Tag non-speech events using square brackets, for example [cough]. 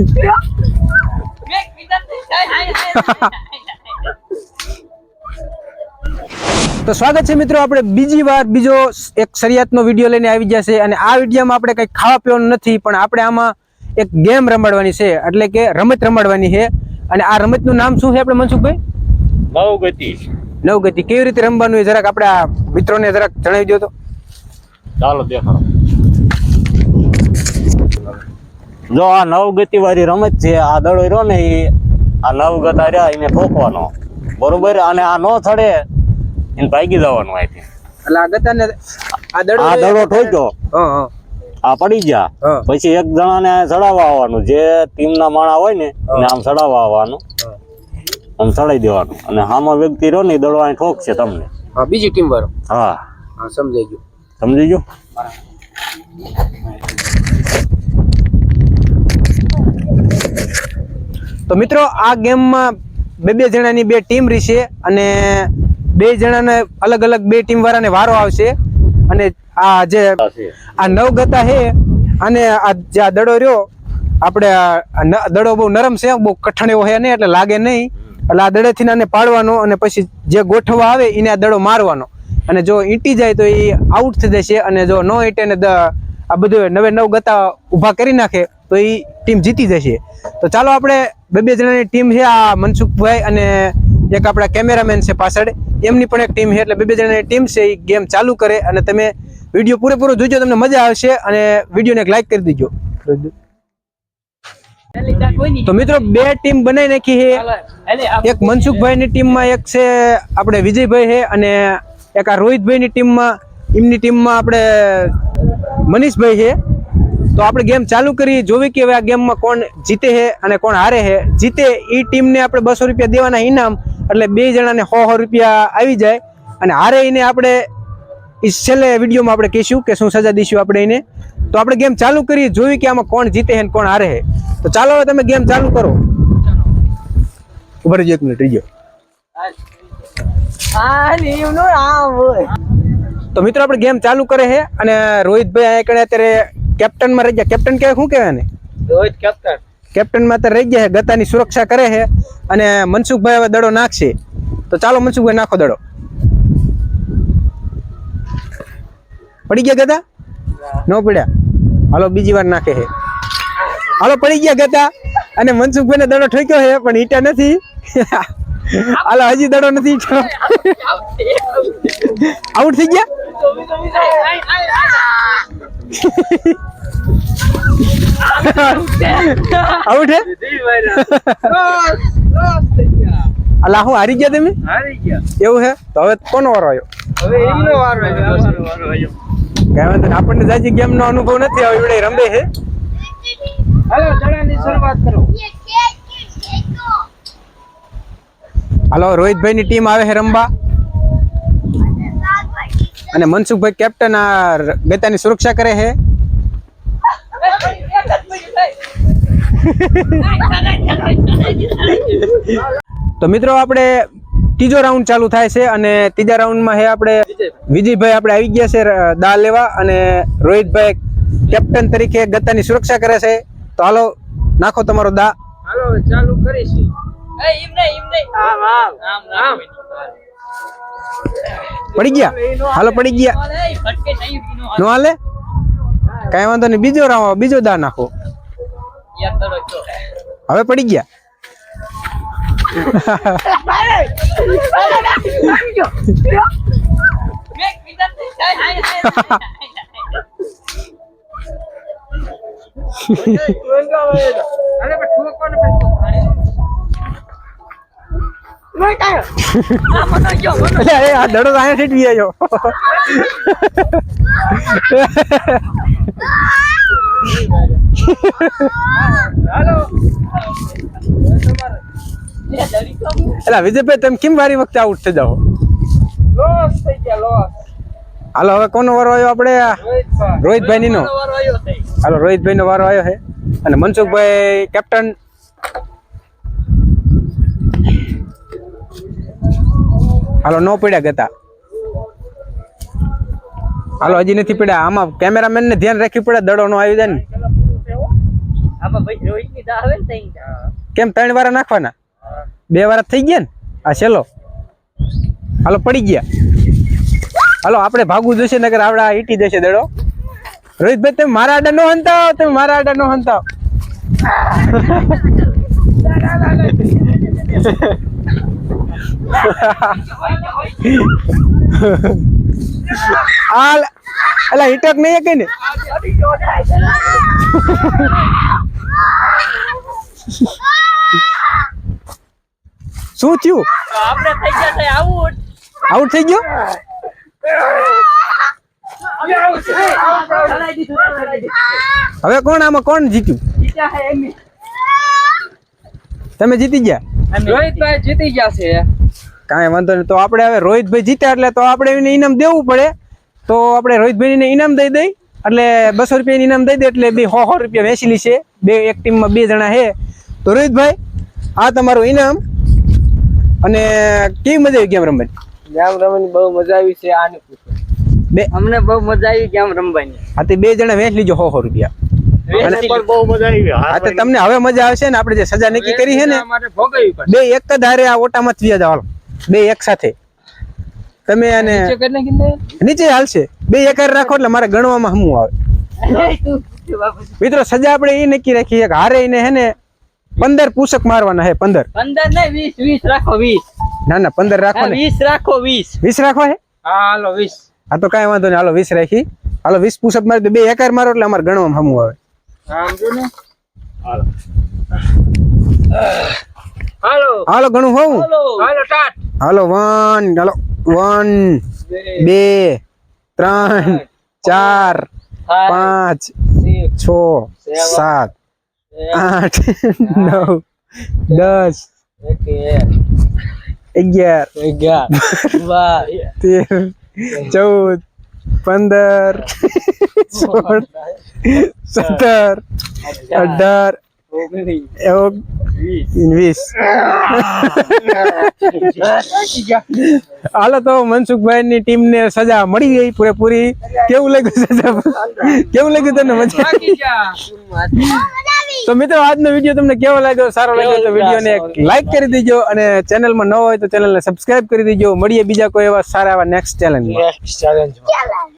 તો સ્વાગત છે મિત્રો આપણે બીજી વાર બીજો એક શરિયાતનો વીડિયો લઈને આવી ગયા છે અને આ વિડીયોમાં આપણે કંઈ ખાવા પીવાનું નથી પણ આપણે આમાં એક ગેમ રમાડવાની છે એટલે કે રમત રમાડવાની છે. અને આ રમતનું નામ શું છે આપણે મનસુખભાઈ? નવગતિ. નવગતિ. કેવી રીતે રમવાનું એ જરાક આપણે આ મિત્રોને જરાક જણાવી દો તો. ચાલો દેખાડો. જો આ નવગતિ વાળી રમત છે આ દડો રહ્યો ને એ આ નવગતા રહ્યા એને ઠોકવાનો બરોબર? અને આ નો થડે એને ભાગી જવાનું અહીંથી. એટલે આ ગતાને આ દડો આ દડો ઠોક્યો. આ પડી ગયા. પછી એક જણાને ચડાવવા આવવાનું. જે ટીમના માણા હોય ને એને આમ ચડાવવા આવવાનું. આમ ચડાવી દેવાનું. અને આમાં વ્યક્તિ રહ્યો ને દડો અહીં ઠોકશે તમને. હા બીજી ટીમ વાળો. હા. હા સમજાઈ ગયું. સમજી ગયો? તો મિત્રો, આ ગેમમાં બે બે જણાની બે ટીમ રહેશે અને બે જણાને અલગ અલગ બે ટીમ વાળાને વારો આવશે. અને આ જે આ નવગતા છે અને આ જે આ દડો રહ્યો, આપણે દડો બહુ નરમ છે, બહુ કઠણ એવો છે નહીં, એટલે લાગે નહીં. એટલે આ દડેથી આને પાડવાનો અને પછી જે ગોઠવા આવે એને આ દડો મારવાનો. અને જો ઈંટી જાય તો એ આઉટ થઈ જશે અને જો નો ઈંટે આ બધું નવે નવ ગતા ઊભા કરી નાખે તો એ ટીમ જીતી જશે. તો ચાલો આપણે બે બે જણાની ટીમ છે, આ મનસુખભાઈ અને એક આપણા કેમેરામેન છે પાછળ. એમની પણ એક ટીમ છે, એટલે બે બે જણાની ટીમ છે એ ગેમ ચાલુ કરે અને તમે વીડિયો પૂરેપૂરો જોજો, તમને મજા આવશે અને વિડીયોને એક લાઈક કરી દીજો. તો મિત્રો, બે ટીમ બનાવી નાખી છે. એક મનસુખભાઈની ટીમમાં એક છે, આપણે વિજયભાઈ છે અને એક આ રોહિતભાઈની ટીમમાં એમની ટીમમાં આપણે મનીષભાઈ છે. તો આપણે ગેમ ચાલુ કરી જોવી કે હવે આ ગેમમાં કોણ જીતે છે અને કોણ હારે છે જીતે એ ટીમને આપણે બસો રૂપિયા દેવાના ઇનામ એટલે બે જણાને સો સો રૂપિયા આવી જાય. અને હારે એને આપણે એ છેલ્લે વિડીયોમાં આપણે કહીશું કે શું સજા દઈશું આપણે એને. તો આપણે ગેમ ચાલુ કરીએ જોવી કે આમાં કોણ જીતે છે અને કોણ હારે છે તો ચાલો હવે તમે ગેમ ચાલુ કરો. ઊભા રહેજો એક મિનિટ રહીજો. તો મિત્રો આપણે ગેમ ચાલુ કરે છે અને રોહિતભાઈ અહીંયા કણે અત્યારે કેપ્ટનમાં રહી ગયા. કેપ્ટન કહેવાય શું કહેવાય ને રોહિત કેપ્ટન. કેપ્ટનમાં તો રહી ગયા છે ગતાની સુરક્ષા કરે છે અને મનસુખભાઈ હવે દડો નાખશે. તો ચાલો મનસુખભાઈ નાખો દડો. પડી ગયા ગતા? ન પડ્યા. હાલો બીજી વાર નાખે છે. હાલો પડી ગયા ગતા. અને મનસુખભાઈ દડો ઠોક્યો છે પણ ઈટા નથી. હાલો હજી દડો નથી. આઉટ થઈ ગયા? આઉટ હે અલા, હું હારી ગયા તમે? હારી ગયા એવું હે? તો હવે કોનો વારો આવ્યો? હવે એમનો વારો આવ્યો નહીં. આપણને જાજી ગેમ નો અનુભવ નથી આવ્યો, એવડે રમે છે હાલો ચણાની શરૂઆત કરો હાલો રોહિતભાઈ ની ટીમ આવે છે રમવા? અને મનસુખભાઈ કેપ્ટન આ બેતાની સુરક્ષા કરે છે? તો મિત્રો આપણે ત્રીજો રાઉન્ડ ચાલુ થાય છે અને ત્રીજા રાઉન્ડમાં હે આપણે વિજયભાઈ આપણે આવી ગયા છે દા લેવા અને રોહિતભાઈ કેપ્ટન તરીકે ગત્તાની સુરક્ષા કરે છે. તો હાલો નાખો તમારો દા. હાલો ચાલુ કરીશું. આમ આમ આમ આમ પડી ગયા? હાલો પડી ગયા. નો હાલે? કઈ વાંધો નહીં. બીજો રાવ બીજો દા નાખો. હવે પડી ગયા [laughs] [laughs] અરે પણ ઠોકો ને પછી એટલે એ આ દડો અહીંયા ઠેઠવી આવ્યો. હાલો એટલે વિજયભાઈ તમે કેમ વારી વખતે આઉટ થઈ જાઓ? લોસ થઈ ગયા લોસ હાલો હવે કોનો વારો આવ્યો આપણે? રોહિતભાઈ. થઈ હાલો રોહિતભાઈ નો વારો આવ્યો છે. અને મનસુખભાઈ કેપ્ટન હાલો નો પડ્યા ગતા. હાલો હજી નથી પડ્યા. આમાં કેમેરામેન ને ધ્યાન રાખવી પડે દડો નો. આવી જાય ને કેમ ત્રણ વાર નાખવાના? બે વાર થઈ ગયા ને? આ છેલ્લો. હાલો પડી ગયા. હાલો આપણે ભાગવું જોશે નગર આવડા ઈટી દેશે દડો. રોહિતભાઈ તમે મારા આડા નો હંતાવ તમે મારા આડા નો હંતાવ. હાલ. અલા, હિટક નહીં કે ને? શું થયું? આપણે થઈ આઉટ થઈ ગયો? હવે કોણ આમાં કોણ જીત્યું? તમે જીતી ગયા? રોહિતભાઈ જીતી ગયા છે. કાંઈ વાંધો નહીં. તો આપણે હવે રોહિતભાઈ જીત્યા એટલે તો આપણે એને ઇનામ દેવું પડે. તો આપણે રોહિતભાઈને ઇનામ દઈ દઈ. એટલે બસો રૂપિયાની ઇનામ દઈ દે એટલે બે સો સો રૂપિયા વેચેલી છે બે એક ટીમમાં બે જણા છે તો રોહિતભાઈ આ તમારું ઇનામ અને કેવી મજા આવી ગેમ રમવાની? ગેમ રમવાની બહુ મજા આવી છે આને બે અમને બહુ મજા આવી ગેમ રમવાની. આ તે બે જણા વેચ લીજો સો સો રૂપિયા. મને પણ બહુ મજા આવી આ તો તમને હવે મજા આવશે ને આપણે જે સજા નક્કી કરી છે ને બે એક જ હારે આ ઓટામાં જ વ્યાજ હાલો બે એક સાથે. તમે અને નીચે હાલશે. બે એક રાખો એટલે મારે ગણવામાં હમું આવે. મિત્રો સજા આપણે એ નક્કી રાખી એક હારે એને હે ને પંદર પૂષક મારવાના હે પંદર. પંદર ને વીસ વીસ રાખો વીસ. ના ના પંદર રાખો ને વીસ રાખો વીસ. વીસ રાખો હે? હાલો વીસ. આ તો કાંઈ વાંધો નહીં. હાલો વીસ રાખી. હાલો વીસ પુષપ મારી બે એકાર મારો એટલે અમારે ગણવામાં હમું આવે. ને? હાલો. હાલો. ઘણું હોવું હાલો. ટાટ હાલો વન હાલો વન બે. ત્રણ ચાર. પાંચ. છ સાત આઠ નવ દસ અગિયાર અગિયાર. બાર. તેર ચૌદ પંદર સોળ સત્તર અઢાર. વીસ. હાલો તો મનસુખભાઈ ની ટીમ ને સજા મળી ગઈ પૂરેપૂરી. કેવું લાગ્યું સજા? કેવું લાગ્યું તને મજા? તો મિત્રો આજનો વીડિયો તમને કેવો લાગ્યો? સારો લાગ્યો તો વીડિયો ને લાઈક કરી દેજો અને ચેનલમાં ન હોય તો ચેનલ ને સબસ્ક્રાઇબ કરી દેજો. મળીએ બીજા કોઈ એવા સારા એવા નેક્સ્ટ ચેલેન્જ